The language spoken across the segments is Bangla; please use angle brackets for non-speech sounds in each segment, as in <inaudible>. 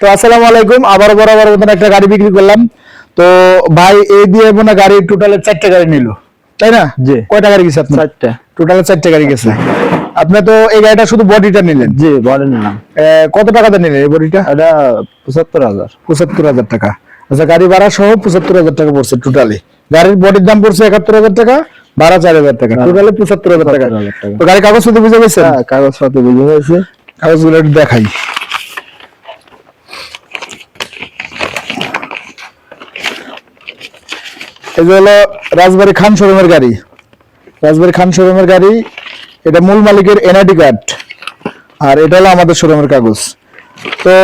তো আসসালামু আলাইকুম আবার বরাবর মতন একটা গাড়ি বিক্রি করলাম। তো ভাই এই দিয়ে মনে গাড়ি টোটালে চারটে গাড়ি নিল তাই না? জি। কয়টা গাড়ি গেছে আপনার? চারটা। টোটালে চারটে গাড়ি গেছে। আপনি তো এই গাড়িটা শুধু বডিটা নিলেন? জি বলেন না আহ, কত টাকাতে নিলেন এই বডিটা এটা পঁচাত্তর হাজার। পঁচাত্তর হাজার টাকা। আচ্ছা গাড়ি ভাড়া সহ পঁচাত্তর হাজার টাকা পড়ছে টোটালি গাড়ির বডির দাম পড়ছে একাত্তর হাজার টাকা ভাড়া চার হাজার টাকা। টোটালি পঁচাত্তর হাজার টাকা। 75,000 টাকা। তো গাড়ি কাগজপত্র বুঝে গেছেন? হ্যাঁ কাগজপত্র বুঝে হয়েছে কাগজগুলো একটু দেখাই। এই যে হলো রাজবাড়ি খান শোরুমের গাড়ি। রাজবাড়ি খান শোরুমের গাড়ি এটা মূল মালিকের এনআইডি কার্ড আর এটা হলো আমাদের শোরুমের কাগজ। তো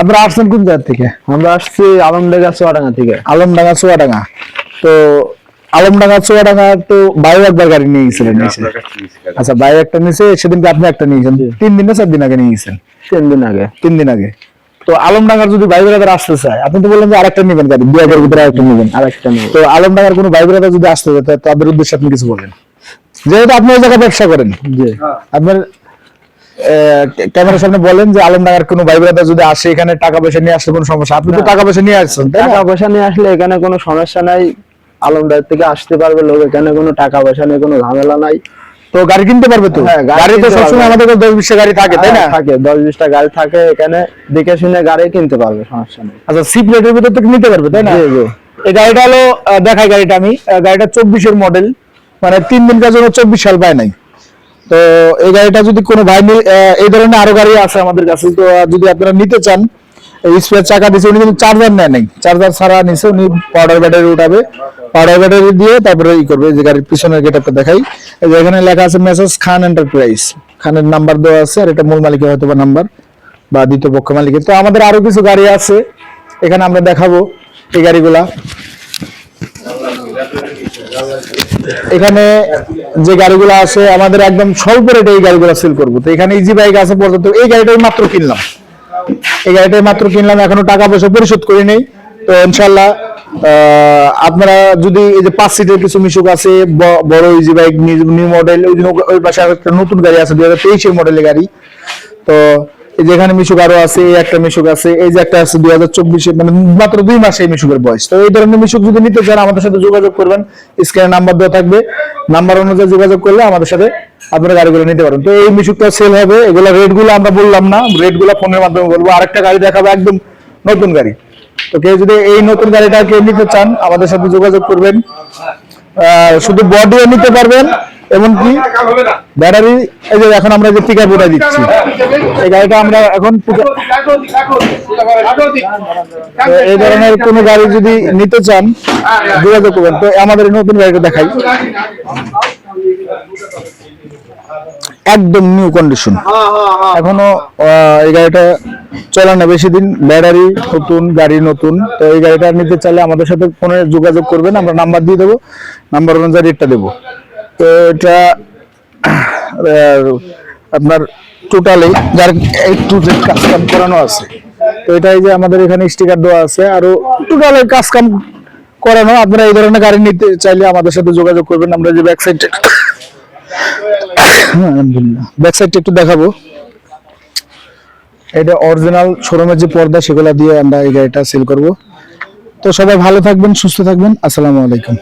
আপনারা আসছেন কোন জায়গা থেকে? আমরা আসছি আলমডাঙ্গা চুয়াডাঙ্গা থেকে। আলমডাঙ্গা চুয়াডাঙ্গা। তো আলমডাঙ্গা চুয়াডাঙ্গা তো বাইরে একবার গাড়ি নিয়ে গেছিলেন আচ্ছা বাইরে একটা নিচে সেদিনকে আপনি একটা নিয়েছেন তিন দিন না চার দিন আগে নিয়ে গেছেন? তিন দিন আগে। তিন দিন আগে। তো আলমডাঙ্গার যদি ভাই ব্রাদার আসতে চায় আপনি তো বললেন যে আরেকটা নেবেন গাড়ি দুই হাজার ভিতরে আরেকটা নেবেন। আর একটা নেই তো আলমডাঙ্গার কোনো ভাই ব্রাদার যদি আসতে চায় তাদের উদ্দেশ্যে আপনি কিছু বলেন। যেহেতু আপনি ওই জায়গায় ব্যবসা করেন। জি। আপনার ক্যামেরার সামনে বলেন যে আলমডাঙ্গার কোনো ভাই ব্রাদার যদি আসে এখানে টাকা পয়সা নিয়ে আসলে কোনো সমস্যা। আপনি তো টাকা পয়সা নিয়ে আসছেন টাকা পয়সা নিয়ে আসলে এখানে কোনো সমস্যা নাই। আলমডার থেকে আসতে পারবে লোক এখানে কোনো টাকা পয়সা নেই কোনো ঝামেলা নাই। তো গাড়ি কিনতে পারবে তো? হ্যাঁ, গাড়ি তো সবসময় আমাদের দশ বিশটা গাড়ি থাকে তাই না? হ্যাঁ, থাকে। দশ বিশটা গাড়ি থাকে এখানে দেখে শুনে গাড়ি কিনতে পারবে সমস্যা নেই। আচ্ছা সি প্লেটের ভিতর থেকে নিতে পারবে তাই না। এই গাড়িটা হলো দেখাই গাড়িটা আমি। গাড়িটা চব্বিশের মডেল মানে তিন দিন কাজ চব্বিশ সাল পায় নাই। তো এই গাড়িটা যদি কোনো ভাই এই ধরনের আরও গাড়ি আছে আমাদের কাছে তো যদি আপনারা নিতে চান স্পেয়ার চাকা দিচ্ছে উনি কিন্তু চার্জার নেয় নাই। চার্জার ছাড়া নিছে উনি পাউডার ব্যাটারি উঠাবে। পাউডার ব্যাটারি দিয়ে তারপরে ই করবে যে গাড়ির পিছনের গেটআপটা দেখাই। যে এখানে লেখা আছে মেসেজ খান এন্টারপ্রাইজ। খানের নাম্বার দেওয়া আছে আর এটা মূল মালিকের হয়তো বা নাম্বার বা দ্বিতীয় পক্ষ মালিকের। তো আমাদের আরও কিছু গাড়ি আছে, এখানে আমরা দেখাবো এই গাড়িগুলা। এখানে যে গাড়িগুলো আছে, আমাদের একদম স্বল্প রেটে এই গাড়িগুলো সেল করব। তো এখানে ইজি বাইক আছে পর্যন্ত, এই গাড়িটাই মাত্র কিনলাম। এই গাড়িটাই মাত্র কিনলাম, এখনও টাকা পয়সা পরিশোধ করি নেই তো ইনশাল্লাহ আপনারা যদি এই যে পাঁচ সিটের কিছু মিশুক আছে বড় ইজি বাইক নিউ মডেল ওই ওই পাশে একটা নতুন গাড়ি আছে দুই হাজার তেইশের মডেলের গাড়ি। তো এই যে এখানে মিশুক আরও আছে, এই একটা মিশুক আছে, এই যে একটা আছে দুই হাজার চব্বিশে মানে মাত্র দুই মাসে এই মিশুকের বয়স। তো এই ধরনের মিশুক যদি নিতে চান, আমাদের সাথে যোগাযোগ করবেন স্ক্রিনে নাম্বার দেওয়া থাকবে। নাম্বার অনুযায়ী যোগাযোগ করলে আমাদের সাথে আপনারা গাড়িগুলো নিতে পারেন তো এই মিশুকটা সেল হবে, এগুলো রেটগুলো আমরা বললাম না রেটগুলো ফোনের মাধ্যমে বলব। আরেকটা গাড়ি দেখাবো, একদম নতুন গাড়ি। তো কেউ যদি এই নতুন গাড়িটা কেউ নিতে চান আমাদের সাথে যোগাযোগ করবেন। শুধু বডিও নিতে পারবেন এমনকি ব্যাটারি এই যে এখন আমরা যে পিকআপ উঠে দিচ্ছি এই গাড়িটা আমরা এখন এই ধরনের কোনো গাড়ি যদি নিতে চান যোগাযোগ করবেন। তো আমাদের এই নতুন গাড়িটা দেখাই। একদম নিউ কন্ডিশন এখনও আহ, এই গাড়িটা চলে না, বেশি দিন ব্যাটারি নতুন, গাড়ি নতুন, তো এই গাড়িটা নিতে চাইলে আমাদের সাথে ফোনে যোগাযোগ করবেন, আমরা নাম্বার দিয়ে দেবো নাম্বার অনুযায়ী রেটটা দেবো। তো এটা আপনার টোটালি যার একটু যে কাজ কাম করানো আছে, তো এটাই যে আমাদের এখানে স্টিকার দেওয়া আছে, আরও টোটালি কাজ কাম করানো, আপনারা এই ধরনের গাড়ি নিতে চাইলে আমাদের সাথে যোগাযোগ করবেন, আমরা যে ব্যাক সাইড <coughs> আলহামদুলিল্লাহ ব্যাক সাইডটা একটু দেখাবো। এটা অরিজিনাল শোরুমের যে পর্দা, সেগুলা দিয়ে আমরা এই গাড়িটা সেল করব। তো সবাই ভালো থাকবেন, সুস্থ থাকবেন। আসসালামু আলাইকুম।